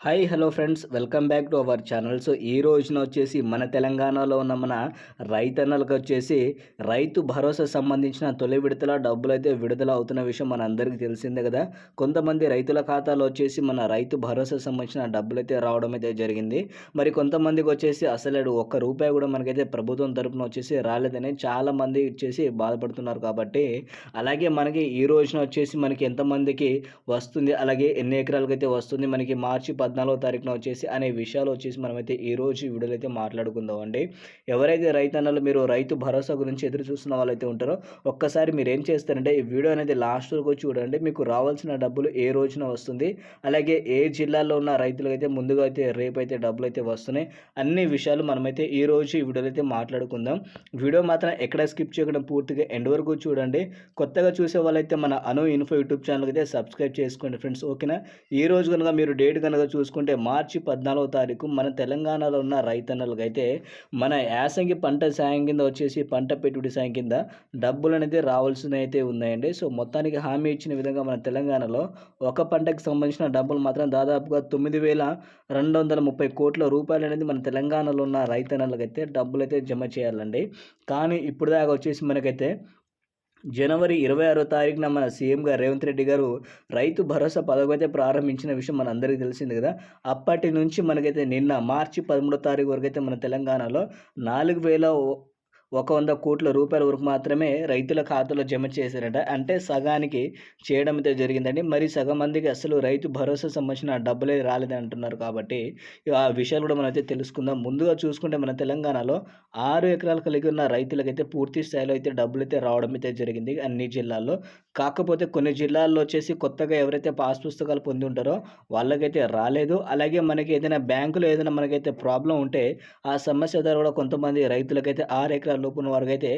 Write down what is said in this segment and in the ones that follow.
Hi hello friends welcome back to our channel so ఈ రోజున వచ్చేసి మన తెలంగాణలో ఉన్న మన రైతన్నలకు వచ్చేసి రైతు భరోసా సంబంధించిన తొలి విడతల డబ్బులు అయితే విడుదల అవుతున్న విషయం మన అందరికీ తెలిసిందే కదా. కొంతమంది రైతుల ఖాతాలో వచ్చేసి మన రైతు భరోసా సంబంధించిన డబ్బులు అయితే రావడం అయితే జరిగింది. మరి కొంతమందికి వచ్చేసి అసలు ఒక్క రూపాయి కూడా మనకైతే ప్రభుత్వం తరపున వచ్చేసి రాలేదని చాలామంది వచ్చేసి బాధపడుతున్నారు కాబట్టి అలాగే మనకి ఈ రోజున వచ్చేసి మనకి ఎంతమందికి వస్తుంది అలాగే ఎన్ని ఎకరాలకైతే అయితే వస్తుంది మనకి మార్చి పద్నాలుగో తారీఖున వచ్చేసి అనే విషయాలు వచ్చేసి మనమైతే ఈరోజు ఈ వీడియోలో అయితే మాట్లాడుకుందాం అండి. ఎవరైతే రైతన్నలు మీరు రైతు భరోసా గురించి ఎదురు చూస్తున్న వాళ్ళైతే ఉంటారో ఒక్కసారి మీరు ఏం చేస్తారంటే ఈ వీడియో అనేది లాస్ట్ వరకు చూడండి. మీకు రావాల్సిన డబ్బులు ఏ రోజున వస్తుంది? అలాగే ఏ జిల్లాలో ఉన్న రైతులకైతే ముందుగా అయితే రేపు అయితే డబ్బులు అయితే వస్తున్నాయి? అన్ని విషయాలు మనమైతే ఈ రోజు ఈ వీడియోలో అయితే మాట్లాడుకుందాం. వీడియో మాత్రం ఎక్కడ స్కిప్ చేయకుండా పూర్తిగా ఎండ్ వరకు చూడండి. కొత్తగా చూసే వాళ్ళైతే మన అను ఇన్ఫో యూట్యూబ్ ఛానల్ అయితే సబ్స్క్రైబ్ చేసుకోండి ఫ్రెండ్స్. ఓకేనా? ఈ రోజు కనుక మీరు డేట్ కనుక చూసుకుంటే మార్చి పద్నాలుగో తారీఖు మన తెలంగాణలో ఉన్న రైతన్నలకు అయితే మన యాసంగి పంట సాయం కింద వచ్చేసి పంట పెట్టుబడి సాయం కింద డబ్బులు అనేది రావాల్సిన అయితే ఉన్నాయండి. సో మొత్తానికి హామీ ఇచ్చిన విధంగా మన తెలంగాణలో ఒక పంటకు సంబంధించిన డబ్బులు మాత్రం దాదాపుగా తొమ్మిది వేల రెండు వందల ముప్పై కోట్ల రూపాయలు అనేది మన తెలంగాణలో ఉన్న రైతన్నలకు అయితే డబ్బులు అయితే జమ చేయాలండి. కానీ ఇప్పుడు దాకా వచ్చేసి మనకైతే జనవరి ఇరవై ఆరో తారీఖున మన సీఎం రేవంత్ రెడ్డి గారు రైతు భరోసా పథకం ప్రారంభించిన విషయం మన అందరికీ తెలిసింది కదా. అప్పటి నుంచి మనకైతే నిన్న మార్చి పదమూడో తారీఖు వరకు అయితే మన తెలంగాణలో నాలుగు వేల ఒక వంద కోట్ల రూపాయల వరకు మాత్రమే రైతుల ఖాతాలో జమ చేశారట. అంటే సగానికి చేయడం అయితే జరిగిందండి. మరి సగం మందికి అసలు రైతు భరోసా సంబంధించిన డబ్బులే రాలేదని అంటున్నారు కాబట్టి ఆ విషయాలు కూడా మనం అయితే తెలుసుకుందాం. ముందుగా చూసుకుంటే మన తెలంగాణలో ఆరు ఎకరాలు కలిగి ఉన్న రైతులకైతే పూర్తి స్థాయిలో అయితే డబ్బులు అయితే రావడం అయితే జరిగింది అన్ని జిల్లాల్లో. కాకపోతే కొన్ని జిల్లాల్లో వచ్చేసి కొత్తగా ఎవరైతే పాస్ పుస్తకాలు పొంది ఉంటారో వాళ్ళకైతే రాలేదు. అలాగే మనకి ఏదైనా బ్యాంకులో ఏదైనా మనకైతే ప్రాబ్లం ఉంటే ఆ సమస్య ద్వారా కూడా కొంతమంది రైతులకైతే ఆరు ఎకరాలు లోపున వరకు అయితే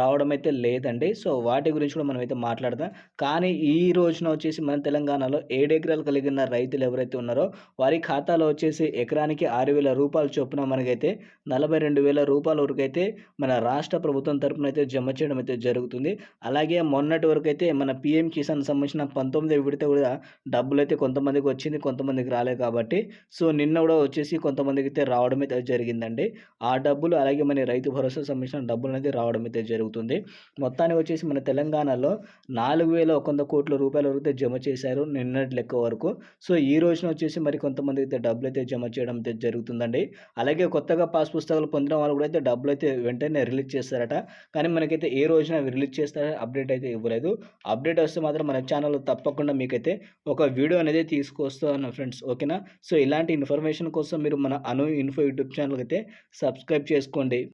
రావడం అయితే లేదండి. సో వాటి గురించి కూడా మనం అయితే మాట్లాడదాం. కానీ ఈ రోజున వచ్చేసి మన తెలంగాణలో ఏడెకరాలు కలిగిన రైతులు ఎవరైతే ఉన్నారో వారి ఖాతాలో వచ్చేసి ఎకరానికి ఆరు వేల రూపాయలు చొప్పున మనకైతే నలభై రెండు వేల రూపాయల వరకు అయితే మన రాష్ట్ర ప్రభుత్వం తరపున అయితే జమ చేయడం అయితే జరుగుతుంది. అలాగే మొన్నటి వరకు అయితే మన పిఎం కిసాన్ సంబంధించిన పంతొమ్మిది విడత కూడా డబ్బులు అయితే కొంతమందికి వచ్చింది కొంతమందికి రాలేదు కాబట్టి సో నిన్న కూడా వచ్చేసి కొంతమందికి అయితే రావడం అయితే జరిగిందండి. ఆ డబ్బులు అలాగే మన రైతు భరోసా సంబంధించిన డబ్బులు అనేది రావడం అయితే జరుగుతుంది. మొత్తానికి వచ్చేసి మన తెలంగాణలో నాలుగు వేల ఒక వంద కోట్ల రూపాయల వరకు అయితే జమ చేశారు నిన్నటి లెక్క వరకు. సో ఈ రోజున వచ్చేసి మరి కొంతమంది అయితే డబ్బులు అయితే జమ చేయడం అయితే జరుగుతుందండి. అలాగే కొత్తగా పాస్ పుస్తకాలు పొందిన వాళ్ళు కూడా అయితే డబ్బులు అయితే వెంటనే రిలీజ్ చేస్తారట. కానీ మనకైతే ఏ రోజున రిలీజ్ చేస్తారో అప్డేట్ అయితే ఇవ్వలేదు. అప్డేట్ వస్తే మాత్రం మన ఛానల్లో తప్పకుండా మీకైతే ఒక వీడియో అనేది తీసుకొస్తాను ఫ్రెండ్స్. ఓకేనా? సో ఇలాంటి ఇన్ఫర్మేషన్ కోసం మీరు మన అను ఇన్ఫో యూట్యూబ్ ఛానల్కి అయితే సబ్స్క్రైబ్ చేసుకోండి.